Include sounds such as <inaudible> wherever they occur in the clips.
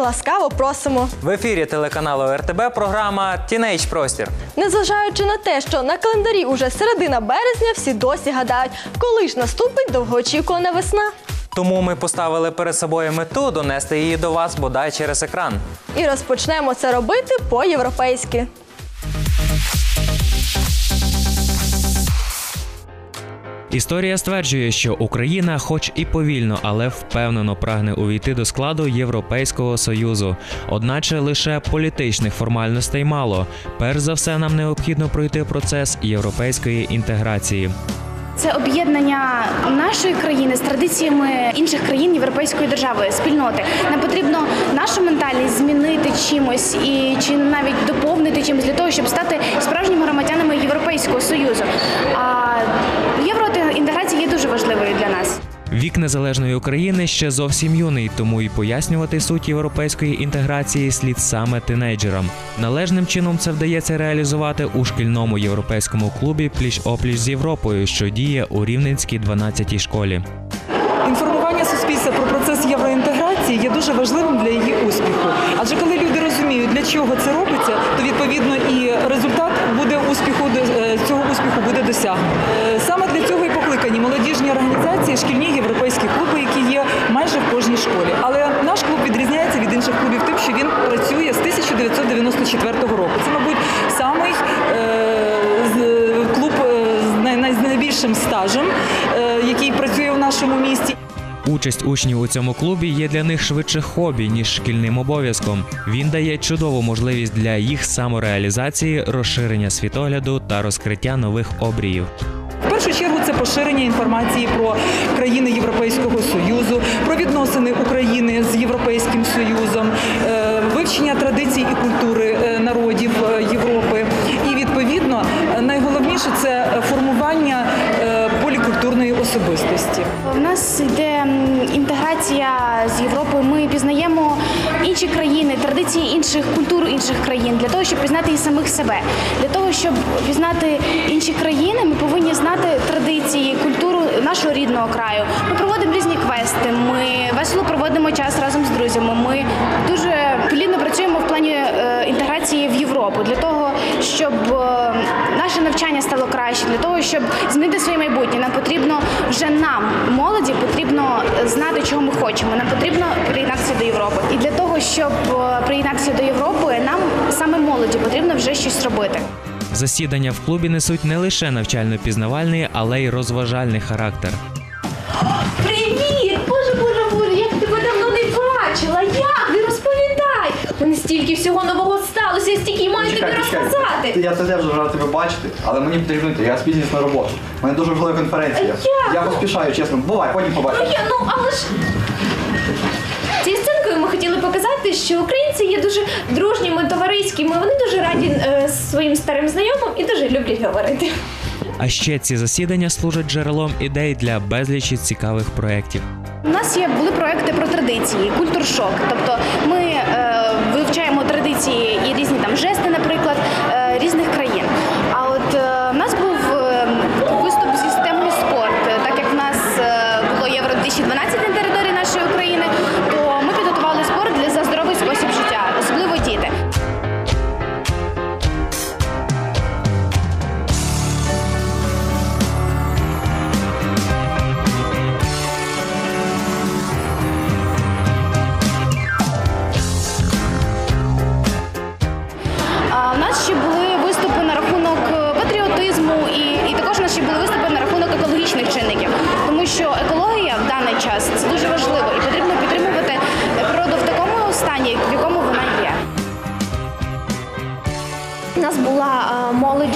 ласкаво просимо. В ефірі телеканалу РТБ програма Тінейдж Простір. Незважаючи на те, що на календарі уже середина березня, всі досі гадають, коли ж наступить довгоочікувана весна. Тому ми поставили перед собою мету донести її до вас бодай через екран. І розпочнемо це робити по-європейськи. Історія стверджує, що Україна, хоч і повільно, але впевнено прагне увійти до складу Європейського союзу. Одначе лише політичних формальностей мало. Перш за все, нам необхідно пройти процес європейської інтеграції. Це об'єднання нашої країни з традиціями інших країн європейської держави, спільноти. Нам потрібно нашу ментальність змінити чимось і чи навіть доповнити чимось для того, щоб стати справжніми громадянами Європейського союзу. А важливою для нас. Вік незалежної України ще зовсім юний, тому і пояснювати суть європейської інтеграції слід саме тинейджерам. Належним чином це вдається реалізувати у шкільному європейському клубі пліч опліч з Європою, що діє у Рівненській 12-й школі. Інформування суспільства про процес євроінтеграції є дуже важливим для її успіху. Адже коли люди розуміють, для чого це робиться, то відповідно і результат буде успіху е, цього успіху буде досягнено. Е, Саме для цього і покликані молодіжні організації, шкільні європейські клуби, які є майже в кожній школі. Але наш клуб відрізняється від інших клубів тим, що він працює з 1994 року. Це, мабуть, самий е, клуб е, з найбільшим стажем, е, який працює в нашому місті. Участь учнів у цьому клубі є для них швидше хобі, ніж шкільним обов'язком. Він дає чудову можливість для їх самореалізації, розширення світогляду та розкриття нових обріїв. Першу чергу це поширення інформації про країни Європейського Союзу, про відносини України з Європейським Союзом, е, вивчення традицій і культури е, народів е, Європи. І відповідно найголовніше це особистості. У нас йде інтеграція з Європою. Ми пізнаємо інші країни, традиції інших культур інших країн для того, щоб пізнати і самих себе. Для того, щоб пізнати інші країни, ми повинні знати традиції, культуру нашого рідного краю. Ми проводимо різні квести. Ми весело проводимо час разом з друзями. Ми дуже плідно працюємо в плані е, інтеграції в Європу для того, щоб е, наше навчання стало краще, для того, щоб змінити своє майбутнє. Нам потрібно вже нам, молоді, потрібно знати, чого ми хочемо. Нам потрібно приєднатися до Європи. І для того, щоб е, приєднатися до Європи, нам саме молоді потрібно вже щось робити. Засідання в клубі несуть не лише навчально-пізнавальний, але й розважальний характер. Мене стільки всього нового сталося, я стільки маю тобі розказати. Я це теж вже рад тебе бачити, але мені потрібно йти, я спізнююсь на роботу. У мене дуже важлива конференція. А як? Я поспішаю, чесно. Бувай, потім Ну побачимо. я, ну але ж. Цією сценкою ми хотіли показати, що українці є дуже дружніми, товариськими. Вони дуже раді е, своїм старим знайомим і дуже люблять говорити. А ще ці засідання служать джерелом ідей для безлічі цікавих проєктів. У нас є були проекти про традиції, культуршок. Тобто ми е, вивчаємо традиції і різні там жести, наприклад, е, різних країн.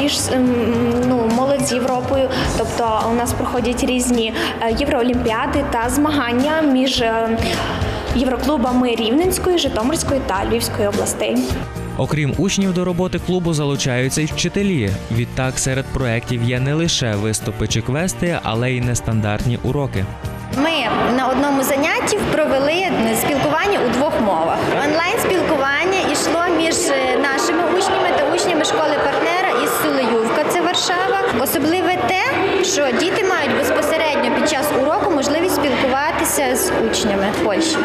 Молодіж, ем, ну, молодь з Європою, тобто у нас проходять різні е, євроолімпіади та змагання між е, євроклубами Рівненської, Житомирської та Львівської областей. Окрім учнів до роботи клубу залучаються й вчителі. Відтак серед проєктів є не лише виступи чи квести, але й нестандартні уроки. Ми на одному занятті провели спілкування у двох мовах. Онлайн спілкування йшло між е, нашими учнями та учнями школи партнера із Сулеювка, це Варшава. Особливе те, що діти мають безпосередньо під час уроку можливість спілкуватися з учнями Польщі.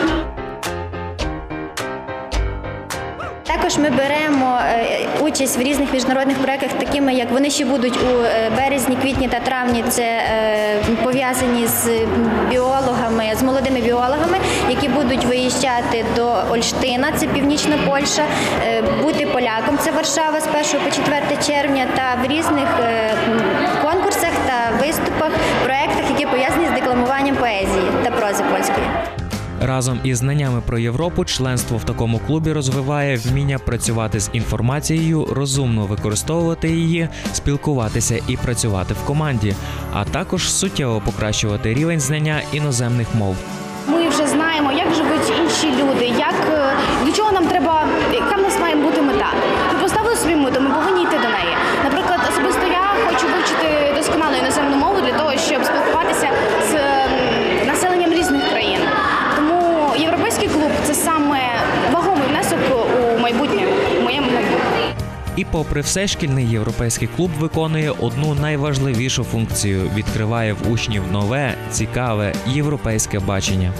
Ми беремо е, участь в різних міжнародних проєктах, такими як вони ще будуть у е, березні, квітні та травні. Це е, пов'язані з біологами, з молодими біологами, які будуть виїжджати до Ольштина, це північна Польща, бути поляком, це Варшава з 1 по 4 червня, та в різних конкурсах та виступах, проєктах, які пов'язані з декламуванням поезії та прози польської. Разом із знаннями про Європу, членство в такому клубі розвиває вміння працювати з інформацією, розумно використовувати її, спілкуватися і працювати в команді, а також суттєво покращувати рівень знання іноземних мов. Ми вже знаємо, як живуть інші люди, як е, до чого нам треба, І попри все, шкільний європейський клуб виконує одну найважливішу функцію відкриває в учнів нове, цікаве європейське бачення.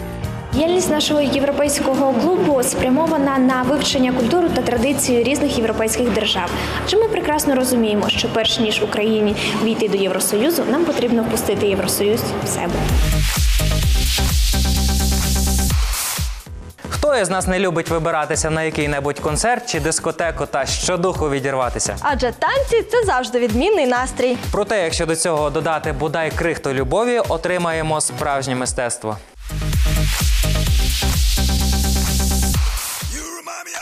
Діяльність нашого європейського клубу спрямована на вивчення культури та традиції різних європейських держав. Адже ми прекрасно розуміємо, що перш ніж Україні війти до Євросоюзу, нам потрібно впустити Євросоюз в себе. Хто із нас не любить вибиратися на який-небудь концерт чи дискотеку та щодуху відірватися? Адже танці це завжди відмінний настрій. Проте, якщо до цього додати бодай крихту любові, отримаємо справжнє мистецтво.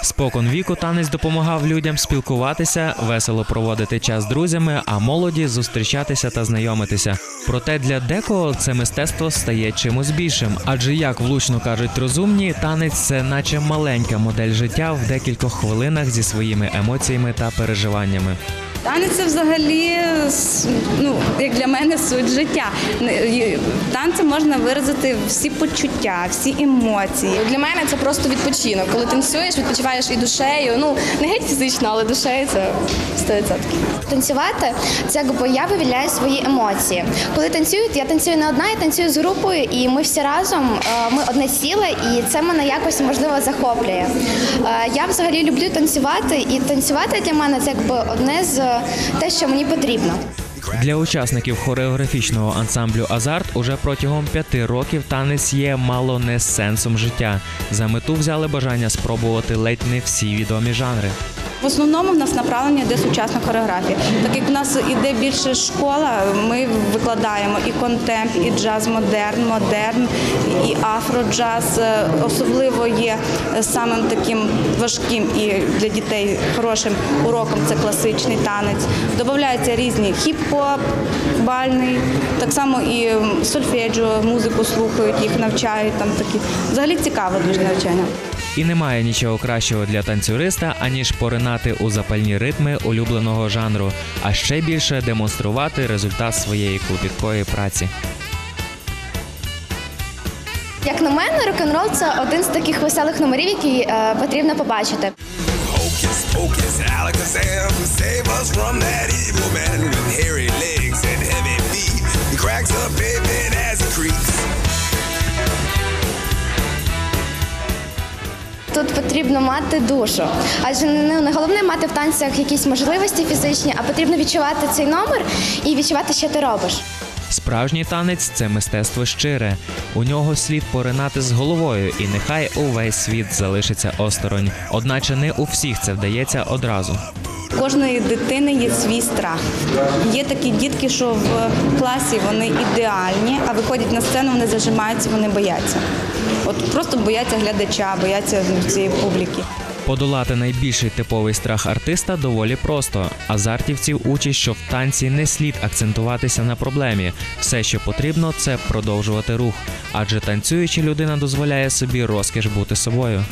Спокон віку танець допомагав людям спілкуватися, весело проводити час з друзями, а молоді зустрічатися та знайомитися. Проте для декого це мистецтво стає чимось більшим, адже як влучно кажуть розумні, танець це наче маленька модель життя в декількох хвилинах зі своїми емоціями та переживаннями. Танець це взагалі ну, як для мене суть життя. Танцем можна виразити всі почуття, всі емоції. Для мене це просто відпочинок. Коли танцюєш, відпочиваєш і душею. Ну не геть фізично, але душею це 100%. Танцювати це якби я вивільняю свої емоції. Коли танцюють, я танцюю не одна, я танцюю з групою, і ми всі разом е, ми одне ціле, і це мене якось можливо захоплює. Е, Я взагалі люблю танцювати, і танцювати для мене це якби одне з те, що мені потрібно. Для учасників хореографічного ансамблю Азарт уже протягом п'яти років танець є мало не сенсом життя. За мету взяли бажання спробувати ледь не всі відомі жанри. В основному в нас направлення йде сучасна хореографія. Так як в нас іде більше школа, ми викладаємо і контемп, і джаз модерн, модерн, і афроджаз. Е, Особливо є самим таким важким і для дітей хорошим уроком це класичний танець. Додаються різні хіп-хоп, бальний, так само і сольфеджіо, музику слухають, їх навчають. Там такі взагалі цікаве дуже навчання. І немає нічого кращого для танцюриста, аніж поринати у запальні ритми улюбленого жанру, а ще більше демонструвати результат своєї клопіткої праці. Як на мене, рок-н-рол це один з таких веселих номерів, які е, потрібно побачити. Hocus pocus, Alakazam, save us from Тут потрібно мати душу. Адже не головне мати в танцях якісь можливості фізичні, а потрібно відчувати цей номер і відчувати, що ти робиш. Справжній танець це мистецтво щире. У нього слід поринати з головою, і нехай увесь світ залишиться осторонь. Одначе не у всіх це вдається одразу. Кожної дитини є свій страх. Є такі дітки, що в класі вони ідеальні, а виходять на сцену, вони зажимаються, вони бояться. От просто бояться глядача, бояться цієї публіки. Подолати найбільший типовий страх артиста доволі просто. Азартівців учать, що в танці не слід акцентуватися на проблемі. Все, що потрібно, це продовжувати рух. Адже танцюючи людина дозволяє собі розкіш бути собою.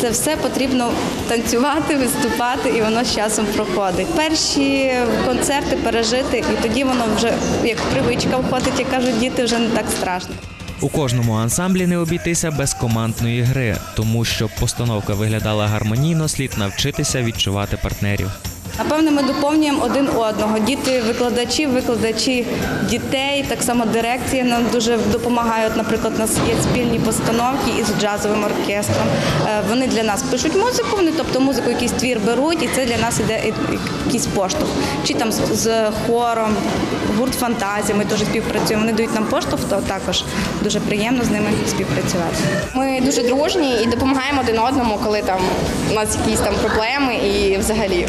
Це все потрібно танцювати, виступати, і воно з часом проходить. Перші концерти пережити, і тоді воно вже як привичка входить, як кажуть діти, вже не так страшно. У кожному ансамблі не обійтися без командної гри, тому щоб постановка виглядала гармонійно, слід навчитися відчувати партнерів. Напевно, ми доповнюємо один одного. Діти, викладачі, викладачі дітей, так само дирекція нам дуже допомагає. Наприклад, у нас є спільні постановки із джазовим оркестром. Е, Вони для нас пишуть музику, вони тобто музику, якийсь твір беруть, і це для нас іде якийсь поштовх. Чи там з хором, гурт фантазія, ми теж співпрацюємо. Вони дають нам поштовх, то також дуже приємно з ними співпрацювати. Ми дуже дружні і допомагаємо один одному, коли там у нас якісь там проблеми і взагалі.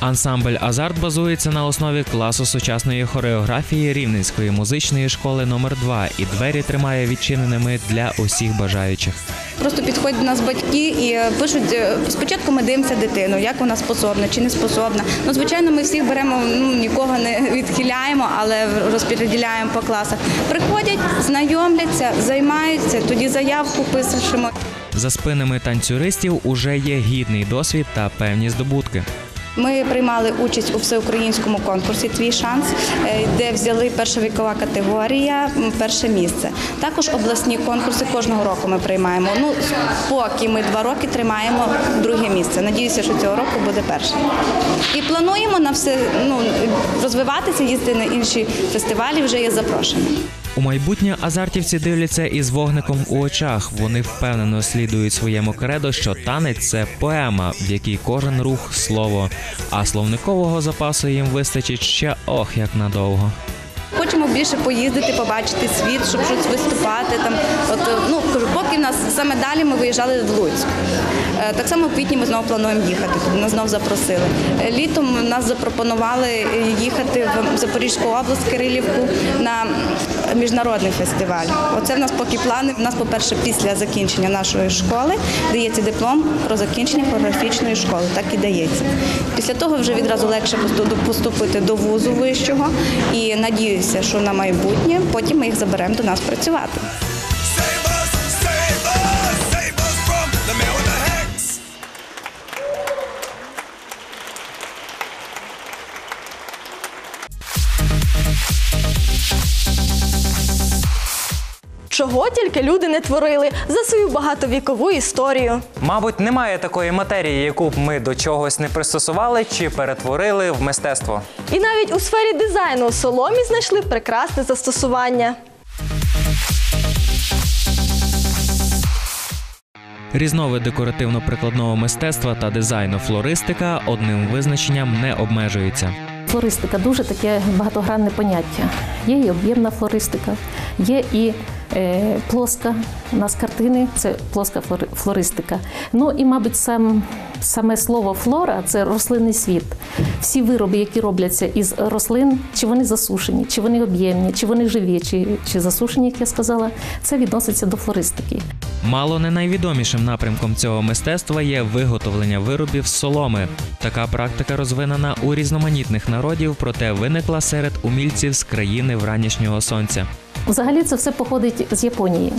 Ансамбль Азарт базується на основі класу сучасної хореографії Рівненської музичної школи номер 2 і двері тримає відчиненими для усіх бажаючих. Просто підходять до нас батьки і е, пишуть. е, Спочатку ми дивимося дитину, як вона способна чи не способна. Ну, звичайно, ми всіх беремо, ну нікого не відхиляємо, але розподіляємо по класах. Приходять, знайомляться, займаються, тоді заявку пишемо. За спинами танцюристів уже є гідний досвід та певні здобутки. Ми приймали участь у всеукраїнському конкурсі Твій шанс, е, де взяли перша вікова категорія, перше місце. Також обласні конкурси кожного року ми приймаємо. Ну поки ми два роки тримаємо друге місце. Надіюся, що цього року буде перше. І плануємо на все ну розвиватися, їздити на інші фестивалі. Вже є запрошення. У майбутнє азартівці дивляться із вогником у очах. Вони впевнено слідують своєму кредо, що танець це поема, в якій кожен рух слово. А словникового запасу їм вистачить ще ох як надовго. Хочемо більше поїздити, побачити світ, щоб щось виступати. Там, от, е, ну, кажу, поки в нас саме далі ми виїжджали в Луцьк. Е, Так само в квітні ми знову плануємо їхати, тобто нас знову запросили. Е, Літом нас запропонували їхати в Запорізьку область, Кирилівку на міжнародний фестиваль. Оце в нас поки плани. У нас, по-перше, після закінчення нашої школи дається диплом про закінчення хореографічної школи. Так і дається. Після того вже відразу легше поступити до вузу вищого і надіюся, що на майбутнє потім ми їх заберемо до нас працювати. Чого тільки люди не творили за свою багатовікову історію. Мабуть, немає такої матерії, яку б ми до чогось не пристосували чи перетворили в мистецтво. І навіть у сфері дизайну у соломі знайшли прекрасне застосування. Різновид декоративно-прикладного мистецтва та дизайну флористика одним визначенням не обмежується. Флористика дуже таке багатогранне поняття. Є і об'ємна флористика, є і плоска. У нас картини це плоска флори- флористика. Ну і, мабуть, сам, саме слово флора це рослинний світ. Всі вироби, які робляться із рослин, чи вони засушені, чи вони об'ємні, чи вони живі, чи, чи засушені, як я сказала, це відноситься до флористики. Мало не найвідомішим напрямком цього мистецтва є виготовлення виробів з соломи. Така практика розвинена у різноманітних народів, проте виникла серед умільців з країни вранішнього сонця. Взагалі це все походить з Японії.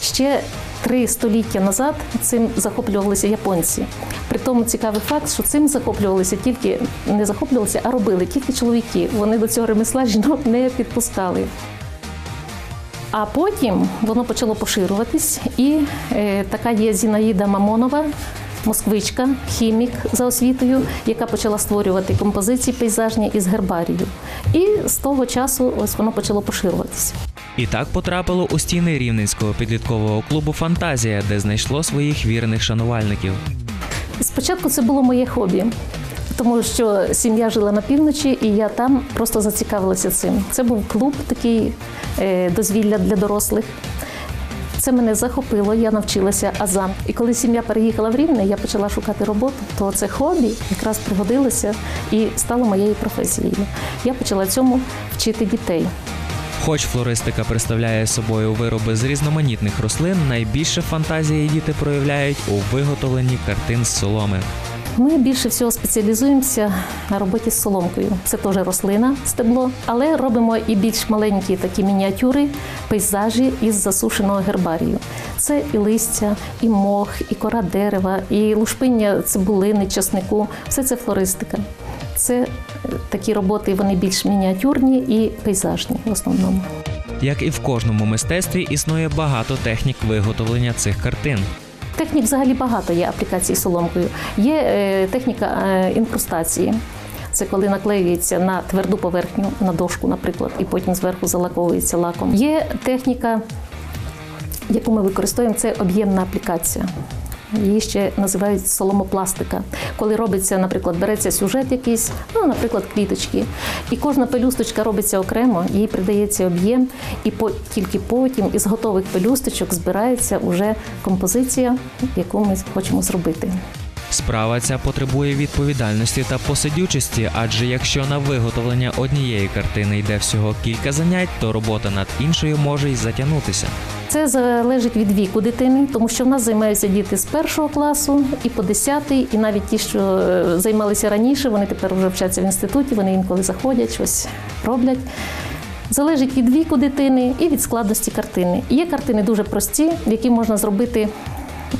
Ще три століття назад цим захоплювалися японці. При тому цікавий факт, що цим захоплювалися тільки не захоплювалися, а робили тільки чоловіки. Вони до цього ремесла жінок не підпускали. А потім воно почало поширюватись, і е, така є Зінаїда Мамонова, москвичка, хімік за освітою, яка почала створювати композиції пейзажні із гербарію. І з того часу ось воно почало поширюватися. І так потрапило у стіни рівненського підліткового клубу Фантазія, де знайшло своїх вірних шанувальників. Спочатку це було моє хобі, тому що сім'я жила на півночі, і я там просто зацікавилася цим. Це був клуб такий е, дозвілля для дорослих. Це мене захопило, я навчилася азам. І коли сім'я переїхала в Рівне, я почала шукати роботу, то це хобі якраз пригодилося і стало моєю професією. Я почала цьому вчити дітей. Хоч флористика представляє собою вироби з різноманітних рослин, найбільше фантазії діти проявляють у виготовленні картин з соломи. Ми більше всього спеціалізуємося на роботі з соломкою. Це теж рослина, стебло, але робимо і більш маленькі такі мініатюри, пейзажі із засушеного гербарію. Це і листя, і мох, і кора дерева, і лушпиння цибулини, часнику. Все це флористика. Це такі роботи, вони більш мініатюрні і пейзажні в основному. Як і в кожному мистецтві, існує багато технік виготовлення цих картин. Технік взагалі багато є аплікацій соломкою. Є е, техніка е, інкрустації. Це коли наклеюється на тверду поверхню, на дошку, наприклад, і потім зверху залаковується лаком. Є техніка, яку ми використовуємо, це об'ємна аплікація. Її ще називають соломопластика. Коли робиться, наприклад, береться сюжет якийсь, ну, наприклад, квіточки, і кожна пелюсточка робиться окремо, їй придається об'єм, і по, тільки потім із готових пелюсточок збирається вже композиція, яку ми хочемо зробити. Справа ця потребує відповідальності та посидючості, адже якщо на виготовлення однієї картини йде всього кілька занять, то робота над іншою може й затягнутися. Це залежить від віку дитини, тому що в нас займаються діти з першого класу і по десятий, і навіть ті, що е, займалися раніше, вони тепер вже вчаться в інституті, вони інколи заходять, щось роблять. Залежить від віку дитини і від складності картини. Є картини дуже прості, які можна зробити,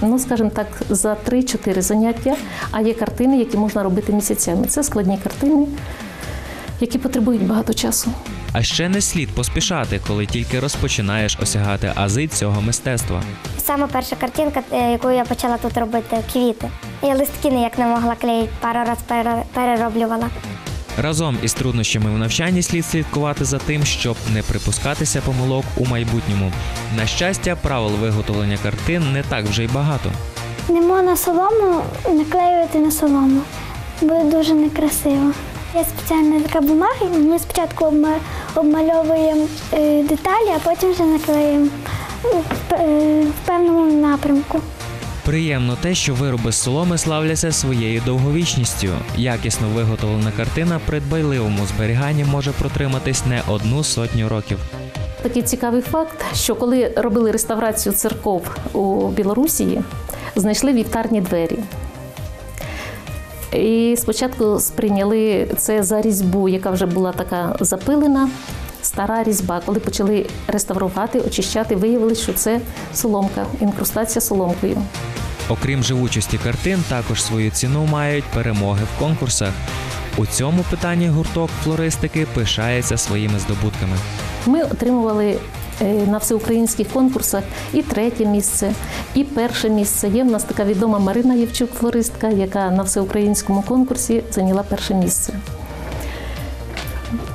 ну скажімо так, за 3-4 заняття, а є картини, які можна робити місяцями. Це складні картини, які потребують багато часу. А ще не слід поспішати, коли тільки розпочинаєш осягати ази цього мистецтва. Саме перша картинка, е, яку я почала тут робити, квіти. Я листки ніяк не могла клеїти, пару разів перероблювала. Разом із труднощами в навчанні слід слідкувати за тим, щоб не припускатися помилок у майбутньому. На щастя, правил виготовлення картин не так вже й багато. Не можна солому наклеювати на солому. Буде дуже некрасиво. Є спеціальна така бумага, ми спочатку обма- обмальовуємо е, деталі, а потім вже наклеїмо е, в певному напрямку. Приємно те, що вироби з соломи славляться своєю довговічністю. Якісно виготовлена картина при дбайливому зберіганні може протриматись не одну сотню років. Такий цікавий факт, що коли робили реставрацію церков у Білорусі, знайшли вівтарні двері. І спочатку сприйняли це за різьбу, яка вже була така запилена, стара різьба. Коли почали реставрувати, очищати, виявилось, що це соломка, інкрустація соломкою. Окрім живучості картин, також свою ціну мають перемоги в конкурсах. У цьому питанні гурток флористики пишається своїми здобутками. Ми отримували е, на всеукраїнських конкурсах і третє місце, і перше місце. Є в нас така відома Марина Євчук, флористка, яка на всеукраїнському конкурсі зайняла перше місце.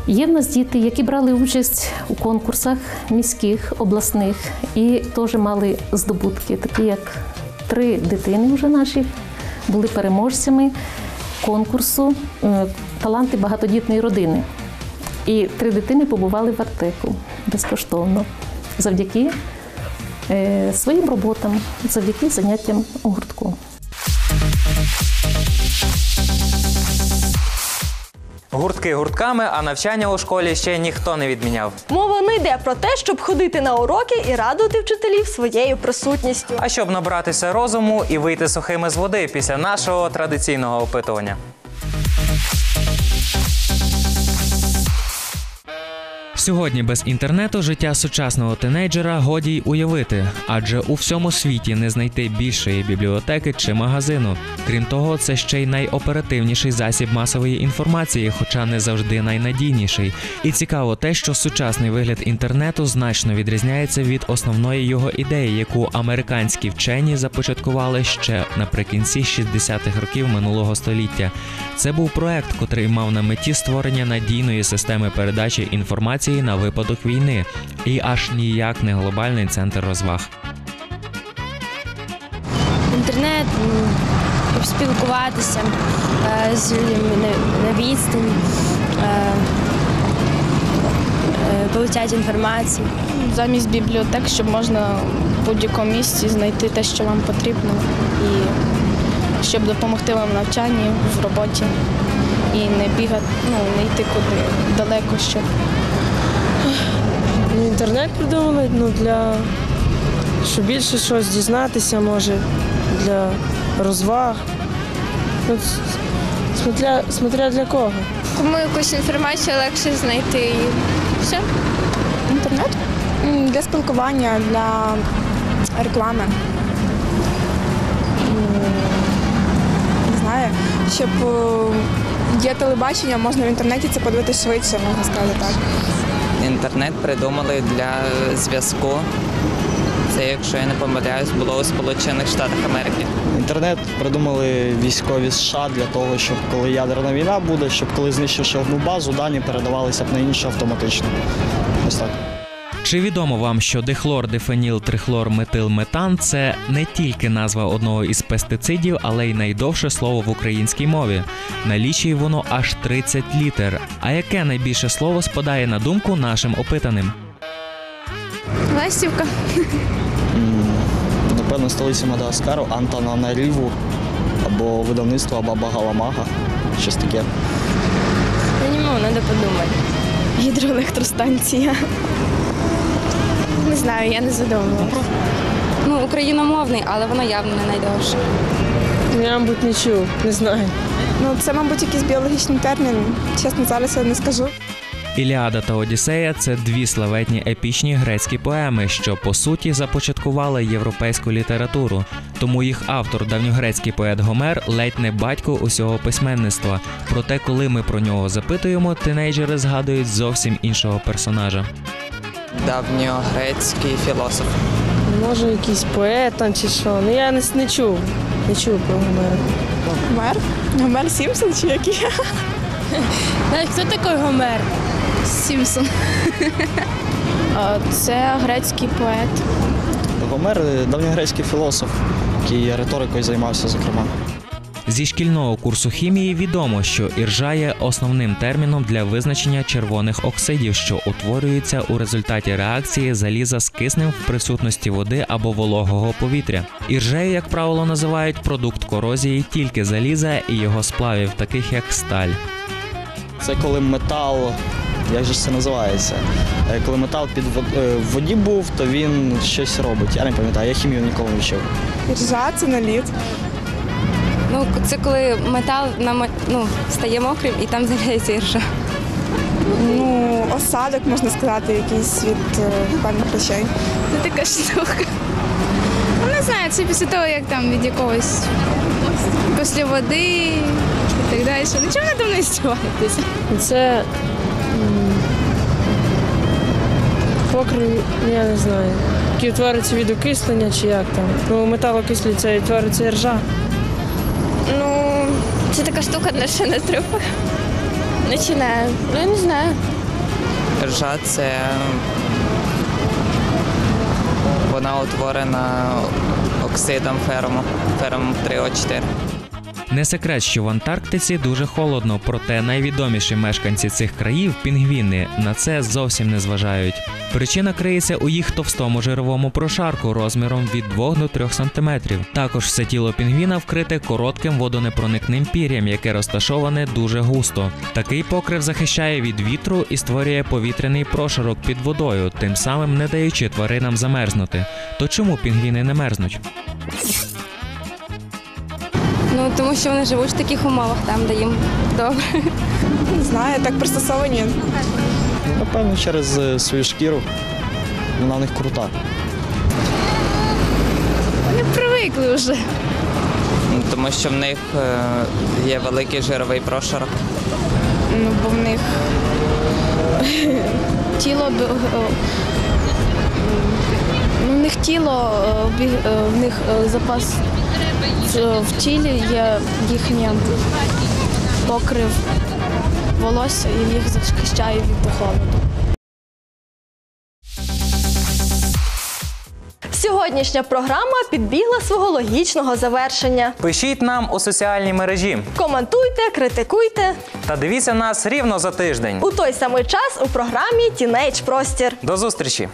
Є в нас діти, які брали участь у конкурсах міських, обласних і теж мали здобутки, такі як три дитини вже наші були переможцями конкурсу е, Таланти багатодітної родини. І три дитини побували в Артеку безкоштовно завдяки е, своїм роботам, завдяки заняттям у гуртку. Гуртки гуртками, а навчання у школі ще ніхто не відміняв. Мова не йде про те, щоб ходити на уроки і радувати вчителів своєю присутністю. А щоб набратися розуму і вийти сухими з води після нашого традиційного опитування. Сьогодні без інтернету життя сучасного тинейджера годі й уявити, адже у всьому світі не знайти більшої бібліотеки чи магазину. Крім того, це ще й найоперативніший засіб масової інформації, хоча не завжди найнадійніший. І цікаво те, що сучасний вигляд інтернету значно відрізняється від основної його ідеї, яку американські вчені започаткували ще наприкінці 60-х років минулого століття. Це був проект, котрий мав на меті створення надійної системи передачі інформації на випадок війни, і аж ніяк не глобальний центр розваг. інтернет, щоб спілкуватися е, з людьми на, відстані, е, е, получати інформацію. Замість бібліотек, щоб можна в будь-якому місці знайти те, що вам потрібно, і щоб допомогти вам в навчанні, в роботі, і не бігати, ну, не йти куди далеко, щоб Інтернет придумали ну, для щоб більше щось дізнатися може, для розваг. Ну, смотря, смотря для кого. Кому якусь інформацію легше знайти і все. Інтернет для спілкування, для реклами. Не знаю, щоб е, є телебачення, можна в інтернеті це подивитися швидше, можна сказати так. Інтернет придумали для зв'язку. Це, якщо я не помиляюсь, було у Сполучених Штатах Америки. Інтернет придумали військові США для того, щоб коли ядерна війна буде, щоб коли знищивши одну базу, дані передавалися б на іншу автоматично. Ось так. Чи відомо вам, що дихлор, дифеніл, трихлор, метил, метан це не тільки назва одного із пестицидів, але й найдовше слово в українській мові. Налічує воно аж 30 літер. А яке найбільше слово спадає на думку нашим опитаним? Ластівка. Напевно, столиця Мадагаскару, Антананаріву або видавництво Баба Галамага. Щось таке. Я не можу, треба подумати. Гідроелектростанція. Не знаю, я не задумувалася. Ну, україномовний, але воно явно не найдовше. Я, мабуть, не чув, не знаю. Ну, це, мабуть, якийсь біологічний термін. Чесно, зараз я не скажу. Іліада та Одіссея це дві славетні епічні грецькі поеми, що по суті започаткували європейську літературу. Тому їх автор, давньогрецький поет Гомер, ледь не батько усього письменництва. Проте, коли ми про нього запитуємо, тинейджери згадують зовсім іншого персонажа. Давньогрецький філософ. Може, якийсь поет там чи що. Ну я не, не чув. Не чув про Гомера. Гомер? Гомер Сімпсон чи який? <laughs> Знаєш, хто такий Гомер? Сімпсон. Це грецький поет. Гомер е, давньогрецький філософ, який риторикою займався, зокрема. Зі шкільного курсу хімії відомо, що іржа є основним терміном для визначення червоних оксидів, що утворюються у результаті реакції заліза з киснем в присутності води або вологого повітря. Іржею, як правило, називають продукт корозії тільки заліза і його сплавів, таких як сталь. Це коли метал, як же це називається? Е, Коли метал під е, в воді був, то він щось робить. Я не пам'ятаю, я хімію ніколи не вчив. Іржа це наліт. Ну, це коли метал нам ну, стає мокрим і там з'являється іржа. Ну, осадок, можна сказати, якийсь від е, певних речей. Це така штука. Ну, не знаю, це після того, як там від якогось після води і так далі. Нічого не там не здіваєтеся. Це покрив, я не знаю. Які утворюються від окислення чи як там. Ну, метал окислюється і утворюється ржа. Це така штука для шинотрупа. Починаю. Ну, я не знаю. Ржа це вона утворена оксидом ферму, фером 3О4. Не секрет, що в Антарктиці дуже холодно, проте найвідоміші мешканці цих країв пінгвіни на це зовсім не зважають. Причина криється у їх товстому жировому прошарку розміром від 2 до 3 см. Також все тіло пінгвіна вкрите коротким водонепроникним пір'ям, яке розташоване дуже густо. Такий покрив захищає від вітру і створює повітряний прошарок під водою, тим самим не даючи тваринам замерзнути. То чому пінгвіни не мерзнуть? Ну, тому що вони живуть в таких умовах, там, де їм добре. Не знаю, так пристосовані. Напевно, через е, свою шкіру. Вона в них крута. Вони привикли вже. Ну, Тому що в них е, є великий жировий прошарок. Ну, бо в них <laughs> тіло е, ну, в них тіло, в них запас в- в тілі є їхнє покрив волосся і їх захищає від холоду. Сьогоднішня програма підбігла свого логічного завершення. Пишіть нам у соціальній мережі Коментуйте, критикуйте та дивіться нас рівно за тиждень. у той самий час у програмі Тінейдж Простір. До зустрічі!